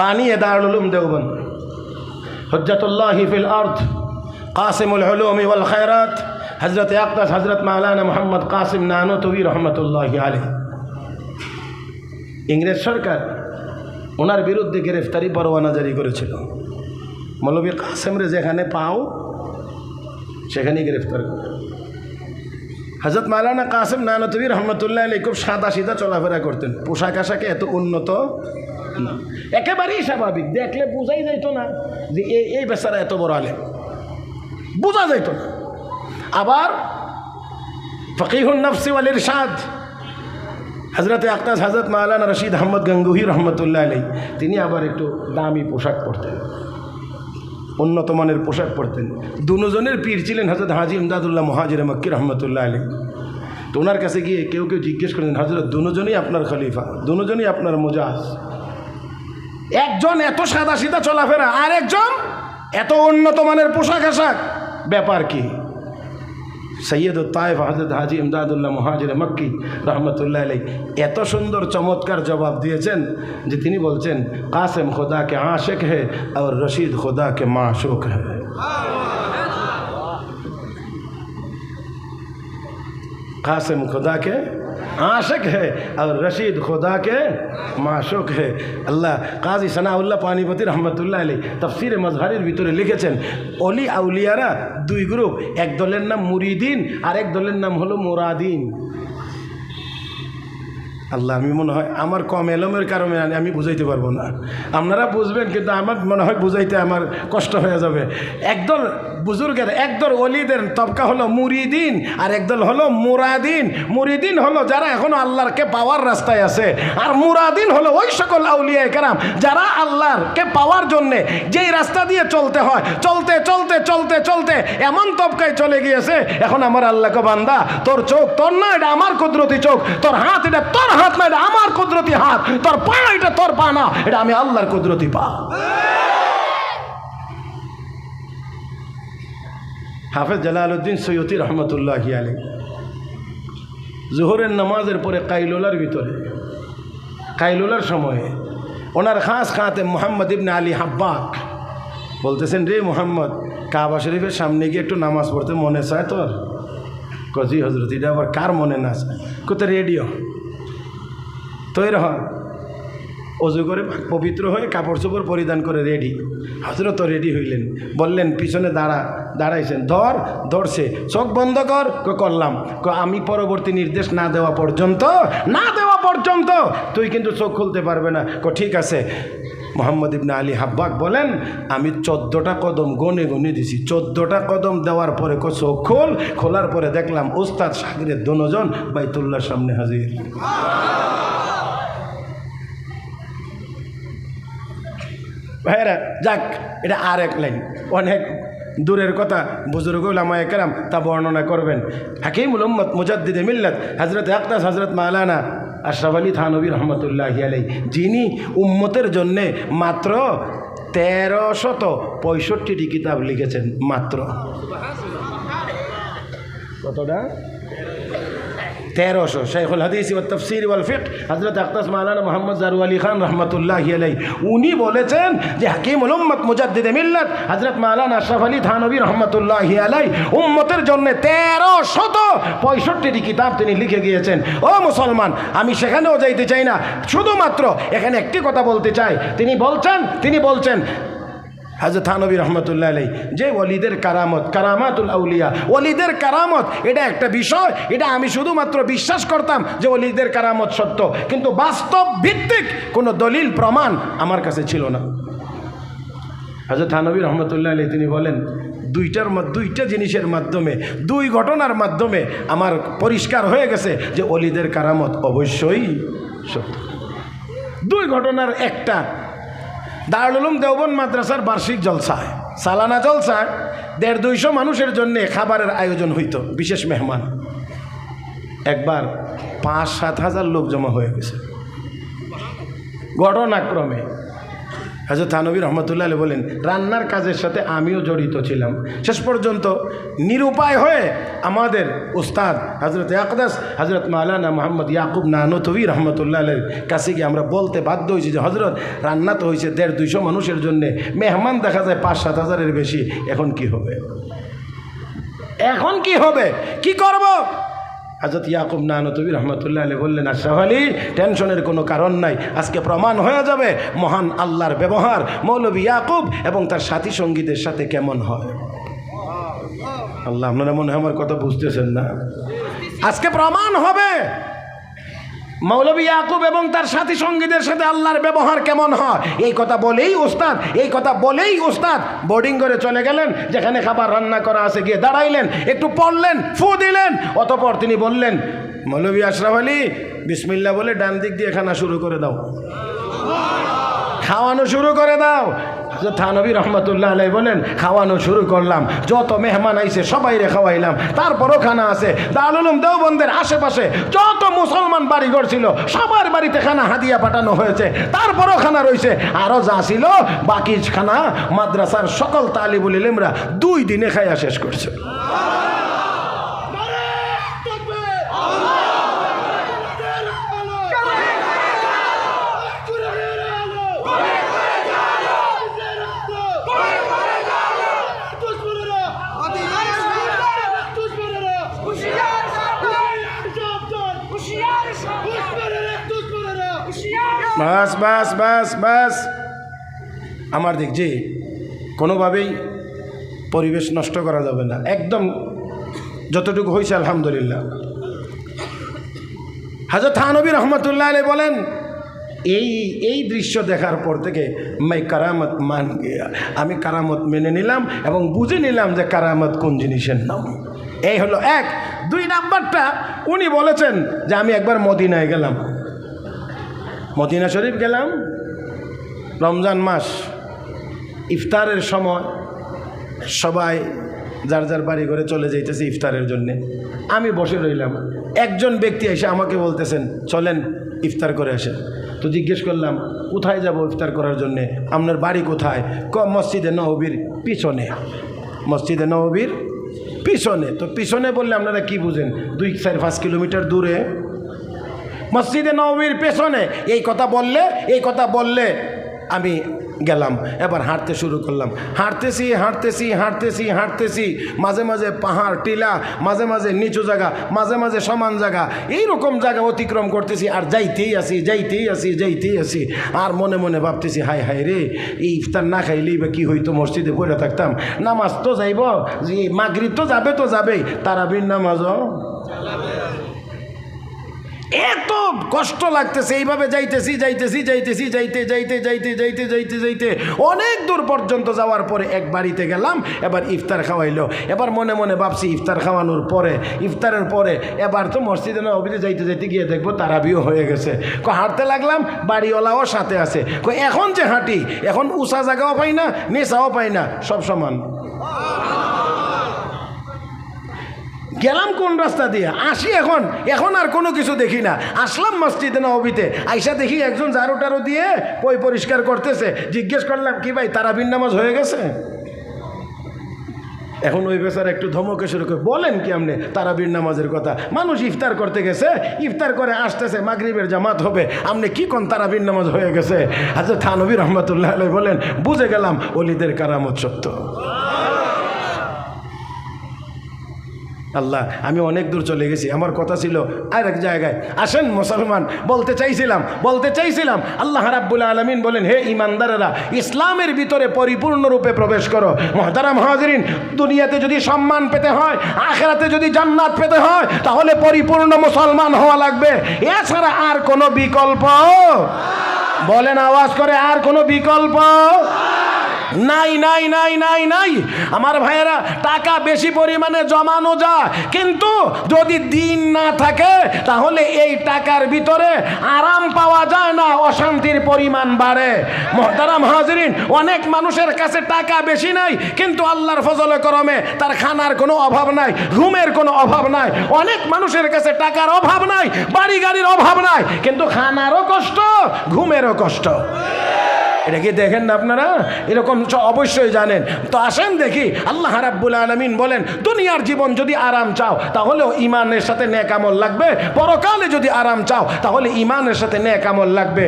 বানিয়ে দারুল উলুম দেওবন্দ। হজ্জাতুল্লাহ ফিল আর্থ কাসিমুল উলুম ওয়াল খায়রাত হজরত আকদাস হজরত মাওলানা মোহাম্মদ কাসিম নানতবী রহমতুল্লাহ আলহ ইংরেজ সরকার ওনার বিরুদ্ধে গ্রেফতারি পরোয়ানা জারি করেছিল। মৌলবী কাসেমরে যেখানে পাও, সেখানেই গ্রেফতার করে। হজরত মালানা কাসেম নানতবী রহমতুল্লাহ আলী খুব সাদা সিধা চলাফেরা করতেন। পোশাক আশাকে এত উন্নত না। একেবারেই স্বাভাবিক। দেখলে বোঝাই যাইতো না যে এই এই বেচারা এত বড় আলেম। বোঝা যাইতো না। আবার ফকিহুন নফসি ওয়াল ইরশাদ হজরত আক্তাস হজরত মাওলানা রশিদ আহমদ গঙ্গুহি রহমতুল্লাহ আলী তিনি আবার একটু দামি পোশাক পরতেন। উন্নত মানের পোশাক পরতেন। দুজনের পীর ছিলেন হজরত হাজি ইমদাদুল্লাহ মহাজির মক্কি রহমতুল্লাহ আলী তো ওনার কাছে গিয়ে কেউ কেউ জিজ্ঞেস করলেন হজরত দুজনই আপনার খলিফা? দুজনই আপনার মোজাজ? একজন এত সাদা সিধা চলাফেরা আর একজন এত উন্নত মানের পোশাক আশাক। ব্যাপার কি? সৈয়দ তায়েব হাজরত হাজি ইমদাদুল্লাহ মহাজির মক্কি রহমতুল্লাহ আলী এত সুন্দর চমৎকার জবাব দিয়েছেন যে তিনি বলছেন, কাসেম খোদাকে আশেক হে আর রশিদ খোদাকে মাশোক হে। কাসেম খোদাকে आशिक है और रशीद खुदा के মাশুক হে আল্লাহ কাজী সানাউল্লাহ পানিপতি রহমতুল্লাহ আলী তফসিরে মজহারের ভিতরে লিখেছেন অলি আউলিয়ারা দুই গ্রুপ এক দলের নাম মুরিদিন আর এক দলের নাম হলো মুরাদিন আল্লাহ, আমি মনে হয় আমার কম এলমের কারণে আমি- বুঝাইতে পারব না। আপনারা বুঝবেন, কিন্তু আমার মনে হয় বুঝাইতে আমার কষ্ট হয়ে যাবে। একদল বুজুর্গের, একদল অলিদের তবকা হলো মুরিদিন, আর একদল হলো মুরাদিন। মুরিদিন হলো যারা এখনও আল্লাহরকে পাওয়ার রাস্তায় আছে, আর মুরাদিন হলো ওই সকল আউলিয়া কেরাম যারা আল্লাহরকে পাওয়ার জন্যে যেই রাস্তা দিয়ে চলতে হয়, চলতে চলতে চলতে চলতে এমন তবকায় চলে গিয়েছে, এখন আমার আল্লাহকে বান্দা, তোর চোখ, তোর না, এটা আমার কুদরতি চোখ, তোর হাত, এটা তোর হাত না, এটা আমার কুদরতি হাত। তোর পা এটা তোর পা না, এটা আমি আল্লাহর কুদরতি পা। হাফেজ জালালউদ্দিন সৈয়দি রহমতুল্লাহ আলী জোহরের নামাজের পরে কাইলোলার ভিতরে, কাইলোলার সময়ে ওনার খাস খাতে মোহাম্মদ ইবনে আলী হাব্বাক বলতেছেন, রে মোহাম্মদ, কাবা শরীফের সামনে গিয়ে একটু নামাজ পড়তে মনে চায় তোর? কজি হজরত এটা আবার কার মনে না চায়? কোথায় রেডিও। তৈরি হন অজু করে পবিত্র হয়ে কাপড় চোপড় পরিধান করে রেডি হজরত রেডি হইলেন। বললেন, পিছনে দাঁড়া, দাঁড়াইছেন। ধর, ধরছে। চোখ বন্ধ কর। করলাম। ক, আমি পরবর্তী নির্দেশ না দেওয়া পর্যন্ত, না দেওয়া পর্যন্ত তুই কিন্তু চোখ খুলতে পারবে না। ক, ঠিক আছে। মোহাম্মদ ইবনে আলী হাব্বাক বলেন, আমি চোদ্দোটা কদম গনে গনে দিছি। চোদ্দোটা কদম দেওয়ার পরে ক চোখ খোল। খোলার পরে দেখলাম, ওস্তাদ সাগরের দনোজন বাইতুল্লাহর সামনে হাজির। ভাইরা যাক এটা আর এক লাইন। অনেক দূরের কথা বুজুর্গ লামায় কেরাম তা বর্ণনা করবেন। হাকিম উম্মত মুজাদ্দিদে মিল্লাত হজরত আক্তাস হজরত মালানা আশরাফ আলী থানবী রহমতুল্লাহ আলাই যিনি উম্মতের জন্যে মাত্র তেরোশত পঁয়ষট্টিটি কিতাব লিখেছেন মাত্র। কতটা? তেরোশো। শেখুল হাদিস ও তফসির ওয়াল ফিক হজরত আক্তাস মালানা মোহাম্মদ জারু আলী খান রহমতুল্লাহ আলাই উনি বলেছেন যে হাকিম উম্মত মুজাদ্দিদে মিল্লাত। হজরত মালানা আশরাফ আলী থানবী রহমতুল্লাহ আলাই উম্মতের জন্য তেরো শত পঁয়ষট্টিটি কিতাব তিনি লিখে গিয়েছেন। ও মুসলমান, আমি সেখানেও যাইতে চাই না। শুধুমাত্র এখানে একটি কথা বলতে চাই। তিনি বলছেন তিনি বলছেন হাজরত থানবী রহমতুল্লাহ আলাই যে ওলিদের কারামত, কারামাতুল আউলিয়া, ওলিদের কারামত, এটা একটা বিষয়, এটা আমি শুধুমাত্র বিশ্বাস করতাম যে ওলিদের কারামত সত্য, কিন্তু বাস্তব ভিত্তিক কোনো দলিল, প্রমাণ আমার কাছে ছিল না। হাজরত থানবী রহমতুল্লাহ আলী তিনি বলেন, দুইটার দুইটা জিনিসের মাধ্যমে, দুই ঘটনার মাধ্যমে আমার পরিষ্কার হয়ে গেছে যে অলিদের কারামত অবশ্যই সত্য। দুই ঘটনার একটা দারুল উলুম দেওবন মাদ্রাসার বার্ষিক জলসায় সালানা জলসায় দেড় দুইশো মানুষের জন্যে খাবারের আয়োজন হইত, বিশেষ মেহমান। একবার পাঁচ সাত হাজার লোক জমা হয়ে গেছে। ঘটনাক্রমে হাজরত থানবী রহমতুল্লাহ বলেন, রান্নার কাজের সাথে আমিও জড়িত ছিলাম। শেষ পর্যন্ত নিরুপায় হয়ে আমাদের উস্তাদ হজরত আকদাস, হজরত মাওলানা মোহাম্মদ ইয়াকুব নানতবী রহমতুল্লাহ আলের কাছে গিয়ে আমরা বলতে বাধ্য হয়েছি যে, হজরত, রান্না তো হয়েছে দেড় দুইশো মানুষের জন্যে। মেহমান দেখা যায় পাঁচ সাত হাজারের বেশি। এখন কি হবে? এখন কি হবে? কি করব? হাজরত ইয়াকুব নানতবী রহমতুল্লাহ আলী বললেন আশরাফ আলী টেনশনের কোনো কারণ নাই। আজকে প্রমাণ হয়ে যাবে মহান আল্লাহর ব্যবহার, মৌলবী ইয়াকুব এবং তার সাথী সঙ্গীদের সাথে কেমন হয়। আল্লাহ, আপনারা মনে হয় আমার কথা বুঝতেছেন না। আজকে প্রমাণ হবে। মৌলবী ইয়াকুব এবং তার সাথী সঙ্গীদের সাথে আল্লাহর ব্যবহার কেমন হয়? এই কথা বলেই ওস্তাদ, এই কথা বলেই ওস্তাদ বোর্ডিং করে চলে গেলেন, যেখানে খাবার রান্না করা আছে, গিয়ে দাঁড়াইলেন, একটু পড়লেন, ফু দিলেন, অতপর তিনি বললেন, মৌলবী আশরাফ আলী বিসমিল্লা বলে ডান দিক দিয়ে খানা শুরু করে দাও। খাওয়ানো শুরু করে দাও। থানবী রহমতুল্লাহ আলাই বলেন, খাওয়ানো শুরু করলাম। যত মেহমান আইসে সবাই রে খাওয়াইলাম। তারপরও খানা আছে দারুলুম দেওবন্দের আশেপাশে যত মুসলমান বাড়িঘর ছিল, সবার বাড়িতে খানা হাদিয়া পাঠানো হয়েছে। তারপরও খানা রয়েছে আরও যা ছিল বাকি খানা মাদ্রাসার সকল তালিবুল ইলিমরা দুই দিনে খাইয়া শেষ করছে। বাস বাস বাস বাস। আমার দিক, জি। কোনোভাবেই পরিবেশ নষ্ট করা যাবে না। একদম যতটুকু হয়েছে আলহামদুলিল্লাহ। হাজর থানবী রহমতুল্লাহ আলী বলেন, এই এই দৃশ্য দেখার পর থেকে মাই কারামত মান আমি কারামত মেনে নিলাম এবং বুঝে নিলাম যে কারামত কোন জিনিসের নাম। এই হলো এক। দুই নাম্বারটা উনি বলেছেন যে আমি একবার মদিনায় গেলাম। মদিনা শরীফ গেলাম। রমজান মাস, ইফতারের সময় সবাই যার যার বাড়ি ঘরে চলে যাইতেছে ইফতারের জন্যে। আমি বসে রইলাম। একজন ব্যক্তি এসে আমাকে বলতেছেন, চলেন ইফতার করে আসেন তো জিজ্ঞেস করলাম, কোথায় যাব ইফতার করার জন্যে? আপনার বাড়ি কোথায়? ক, মসজিদে নবীর পিছনে। মসজিদে নবীর পিছনে। তো পিছনে বললে আপনারা কি বুঝেন? দুই চার পাঁচ কিলোমিটার দূরে মসজিদে নবীর পেছনে এই কথা বললে, এই কথা বললে আমি গেলাম। এবার হাঁটতে শুরু করলাম। হাঁটতেছি হাঁটতেছি হাঁটতেছি হাঁটতেছি। মাঝে মাঝে পাহাড়, টিলা, মাঝে মাঝে নিচু জায়গা, মাঝে মাঝে সমান জায়গা। এই রকম জায়গা অতিক্রম করতেছি আর যাইতেই আসি যাইতেই আসি যাইতেই আসি আর মনে মনে ভাবতেছি হাই হাই রে, এই ইফতার না খাইলেই বা কী হইতো, মসজিদে পড়ে থাকতাম। নামাজ তো যাইব, যে মাগরিব তো যাবে তো যাবেই। তারাবির নামাজও এত কষ্ট লাগতেছে, এইভাবে যাইতেছি যাইতেছি যাইতেছি, যাইতে যাইতে যাইতে যাইতে যাইতে যাইতে। অনেক দূর পর্যন্ত যাওয়ার পরে এক বাড়িতে গেলাম, এবার ইফতার খাওয়াইলো। এবার মনে মনে ভাবছি, ইফতার খাওয়ানোর পরে, ইফতারের পরে এবার তো মসজিদে নবীতে যাইতে যাইতে গিয়ে দেখব তারাবিও হয়ে গেছে। ক হাঁটতে লাগলাম, বাড়িওয়ালাও সাথে আছে। ক এখন যে হাঁটি, এখন উষা জায়গাও পাই না নেশাও পাই না, সব সমান। গেলাম কোন রাস্তা দিয়ে? আসি এখন। এখন আর কোনো কিছু দেখি না। আসলাম মসজিদে নবীতে আইসা দেখি একজন ঝাড়ু টারু দিয়ে পই পরিষ্কার করতেছে। জিজ্ঞেস করলাম, কি ভাই, তারাবিন নামাজ হয়ে গেছে? এখন ওই বেচার একটু ধমকে শুরু করে, বলেন কি আপনি তারাবির নামাজের কথা? মানুষ ইফতার করতে গেছে। ইফতার করে আসতেছে, মাগরিবের জামাত হবে। আপনি কি কোন তারাবির নামাজ হয়ে গেছে? আচ্ছা থানবী রহমতুল্লাহ বলেন, বুঝে গেলাম অলিদের কারামত সত্য। আল্লাহ, আমি অনেক দূর চলে গেছি। আমার কথা ছিল আর এক জায়গায়, আসেন মুসলমান, বলতে চাইছিলাম বলতে চাইছিলাম, আল্লাহ রাব্বুল আলমিন বলেন, হে ইমানদারেরা, ইসলামের ভিতরে পরিপূর্ণরূপে প্রবেশ করো। মহতারাম হাজরিন, দুনিয়াতে যদি সম্মান পেতে হয়, আখেরাতে যদি জান্নাত পেতে হয়, তাহলে পরিপূর্ণ মুসলমান হওয়া লাগবে। এছাড়া আর কোনো বিকল্প? বলেন আওয়াজ করে, আর কোনো বিকল্প? নাই নাই নাই নাই নাই। আমার ভাইয়েরা, টাকা বেশি পরিমাণে জমানো যায়। কিন্তু যদি দিন না থাকে, তাহলে এই টাকার ভিতরে আরাম পাওয়া যায় না, অশান্তির পরিমাণ বাড়ে। মহতারাম হাজরিন, অনেক মানুষের কাছে টাকা বেশি নাই, কিন্তু আল্লাহর ফজলে করমে তার খানার কোনো অভাব নাই ঘুমের কোনো অভাব নাই। অনেক মানুষের কাছে টাকার অভাব নাই, বাড়ি গাড়ির অভাব নাই, কিন্তু খানারও কষ্ট, ঘুমেরও কষ্ট। এটা কি দেখেন না আপনারা? এরকম অবশ্যই জানেন। তো আসেন দেখি, আল্লাহ রাব্বুল আলমিন বলেন, দুনিয়ার জীবন যদি আরাম চাও, তাহলেও ইমানের সাথে ন্যাকামল লাগবে। পরকালে যদি আরাম চাও, তাহলে ইমানের সাথে ন্যাকামল লাগবে।